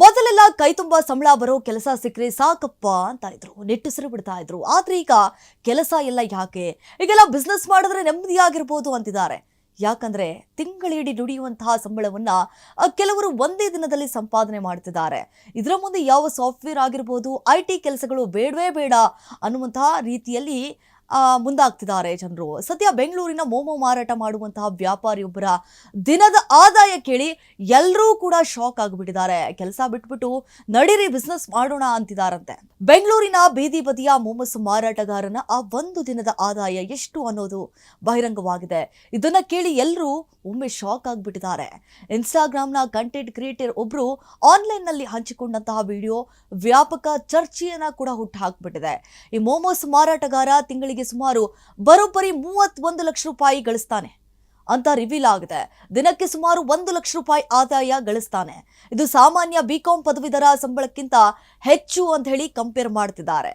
ಮೊದಲೆಲ್ಲ ಕೈ ತುಂಬ ಸಂಬಳ ಬರೋ ಕೆಲಸ ಸಿಕ್ಕರೆ ಸಾಕಪ್ಪ ಅಂತ ಇದ್ರು. ನಿಟ್ಟುಸಿರು ಬಿಡ್ತಾ ಇದ್ರು. ಆದ್ರೆ ಈಗ ಕೆಲಸ ಎಲ್ಲ ಯಾಕೆ? ಈಗೆಲ್ಲ ಬಿಸ್ನೆಸ್ ಮಾಡಿದ್ರೆ ನೆಮ್ಮದಿಯಾಗಿರ್ಬೋದು ಅಂತಿದ್ದಾರೆ. ಯಾಕಂದ್ರೆ ತಿಂಗಳಿಡಿ ದುಡಿಯುವಂತಹ ಸಂಬಳವನ್ನ ಕೆಲವರು ಒಂದೇ ದಿನದಲ್ಲಿ ಸಂಪಾದನೆ ಮಾಡ್ತಿದ್ದಾರೆ. ಇದರ ಮುಂದೆ ಯಾವ ಸಾಫ್ಟ್ವೇರ್ ಆಗಿರ್ಬೋದು, ಐ ಕೆಲಸಗಳು ಬೇಡವೇ ಬೇಡ ಅನ್ನುವಂತಹ ರೀತಿಯಲ್ಲಿ ಮುಂದಾಗ್ತಿದ್ದಾರೆ ಜನರು. ಸದ್ಯ ಬೆಂಗಳೂರಿನ ಮೋಮೋ ಮಾರಾಟ ಮಾಡುವಂತಹ ವ್ಯಾಪಾರಿಯೊಬ್ಬರ ದಿನದ ಆದಾಯ ಕೇಳಿ ಎಲ್ಲರೂ ಕೂಡ ಶಾಕ್ ಆಗಿಬಿಟ್ಟಿದ್ದಾರೆ. ಕೆಲಸ ಬಿಟ್ಬಿಟ್ಟು ನಡೀರಿ ಬಿಸ್ನೆಸ್ ಮಾಡೋಣ ಅಂತಿದಾರಂತೆ. ಬೆಂಗಳೂರಿನ ಬೀದಿ ಬದಿಯ ಮೋಮೋಸ್ ಮಾರಾಟಗಾರನ ಆ ಒಂದು ದಿನದ ಆದಾಯ ಎಷ್ಟು ಅನ್ನೋದು ಬಹಿರಂಗವಾಗಿದೆ. ಇದನ್ನ ಕೇಳಿ ಎಲ್ಲರೂ ಒಮ್ಮೆ ಶಾಕ್ ಆಗಿಬಿಟ್ಟಿದ್ದಾರೆ. ಇನ್ಸ್ಟಾಗ್ರಾಮ್ನ ಕಂಟೆಂಟ್ ಕ್ರಿಯೇಟರ್ ಒಬ್ರು ಆನ್ಲೈನ್ನಲ್ಲಿ ಹಂಚಿಕೊಂಡಂತಹ ವಿಡಿಯೋ ವ್ಯಾಪಕ ಚರ್ಚೆಯನ್ನ ಕೂಡ ಹುಟ್ಟು ಹಾಕ್ಬಿಟ್ಟಿದೆ ಈ ಮೋಮೋಸ್ ಮಾರಾಟಗಾರ ತಿಂಗಳಿಗೆ ಸುಮಾರು ಬರೋಬ್ಬರಿ ಮೂವತ್ತೊಂದು ಲಕ್ಷ ರೂಪಾಯಿ ಗಳಿಸ್ತಾನೆ. ಅಂತ ರಿವೀಲ್ ಆಗಿದೆ. ದಿನಕ್ಕೆ ಸುಮಾರು ಒಂದು ಲಕ್ಷ ರೂಪಾಯಿ ಆದಾಯ ಗಳಿಸ್ತಾನೆ. ಇದು ಸಾಮಾನ್ಯ ಬಿಕಾಂ ಪದವೀಧರ ಸಂಬಳಕ್ಕಿಂತ ಹೆಚ್ಚು ಅಂತ ಹೇಳಿ ಕಂಪೇರ್ ಮಾಡ್ತಿದ್ದಾರೆ.